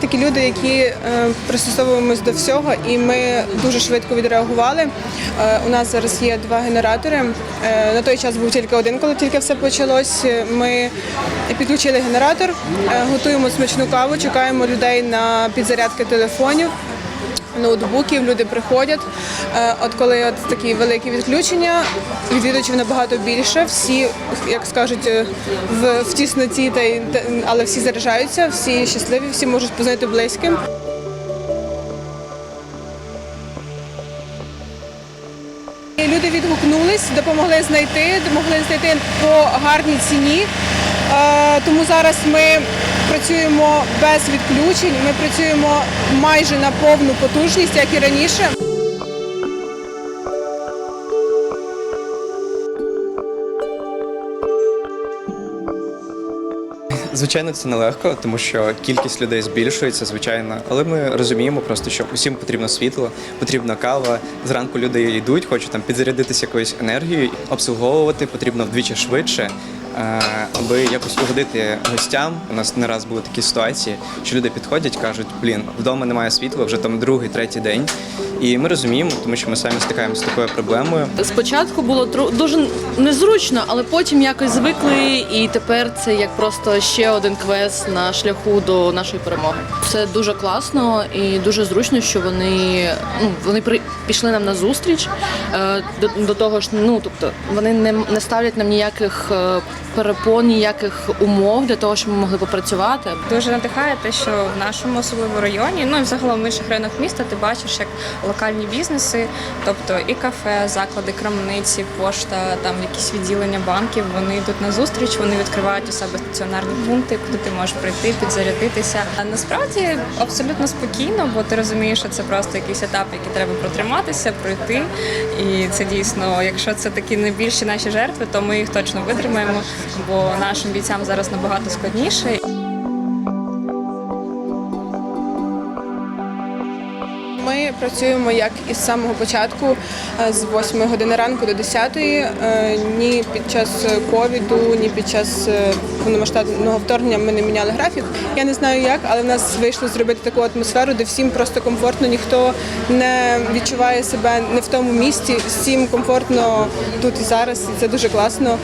такі люди, які е, пристосовуємось до всього, і ми дуже швидко відреагували. Е, у нас зараз є два генератори. Е, на той час був тільки один, коли тільки все почалось. Ми підключили генератор, готуємо смачну каву, чекаємо людей на підзарядки телефонів ноутбуків, люди приходять. Е, От коли от такі великі відключення, відвідувачів набагато більше. Всі, як скажуть, е, в, в тісноті, та й але всі заряджаються, всі щасливі, всі можуть познати близьким. Люди відгукнулись, допомогли знайти, допомогли знайти по гарній ціні. Е, Тому зараз ми працюємо без відключень. Ми працюємо майже на повну потужність, як і раніше. Звичайно, це нелегко, тому що кількість людей збільшується, звичайно. Але ми розуміємо просто, що усім потрібно світло, потрібна кава. Зранку люди йдуть, хочуть там підзарядитися якоюсь енергією, обслуговувати потрібно вдвічі швидше. Е, Аби якось угодити гостям. У нас не раз були такі ситуації, що люди підходять, кажуть, блін, вдома немає світла, вже там другий, третій день. І ми розуміємо, тому що ми самі стикаємося з такою проблемою. Спочатку було дуже незручно, але потім якось звикли, і тепер це як просто ще один квест на шляху до нашої перемоги. Це дуже класно і дуже зручно, що вони ну вони при пішли нам на зустріч е, до, до того ж. Ну тобто вони не, не ставлять нам ніяких е, перепон, ніяких умов для того, щоб ми могли попрацювати. Дуже надихає те, що в нашому особливо районі, ну і взагалом в інших районах міста, ти бачиш, як локальні бізнеси, тобто і кафе, заклади, крамниці, пошта, там якісь відділення банків, вони йдуть на зустріч, вони відкривають у себе стаціонарні пункти, куди ти можеш прийти, підзарядитися. А насправді абсолютно спокійно, бо ти розумієш, що це просто якийсь етап, який треба протриматися, пройти. І це дійсно, якщо це такі найбільші наші жертви, то ми їх точно витримаємо, бо нашим бійцям зараз набагато складніше. Ми працюємо як із самого початку е, з 8 години ранку до 10. Е, Ні під час ковіду, ні під час е, повномасштабного вторгнення ми не міняли графік. Я не знаю як, але в нас вийшло зробити таку атмосферу, де всім просто комфортно, ніхто не відчуває себе не в тому місці, всім комфортно тут і зараз. І це дуже класно.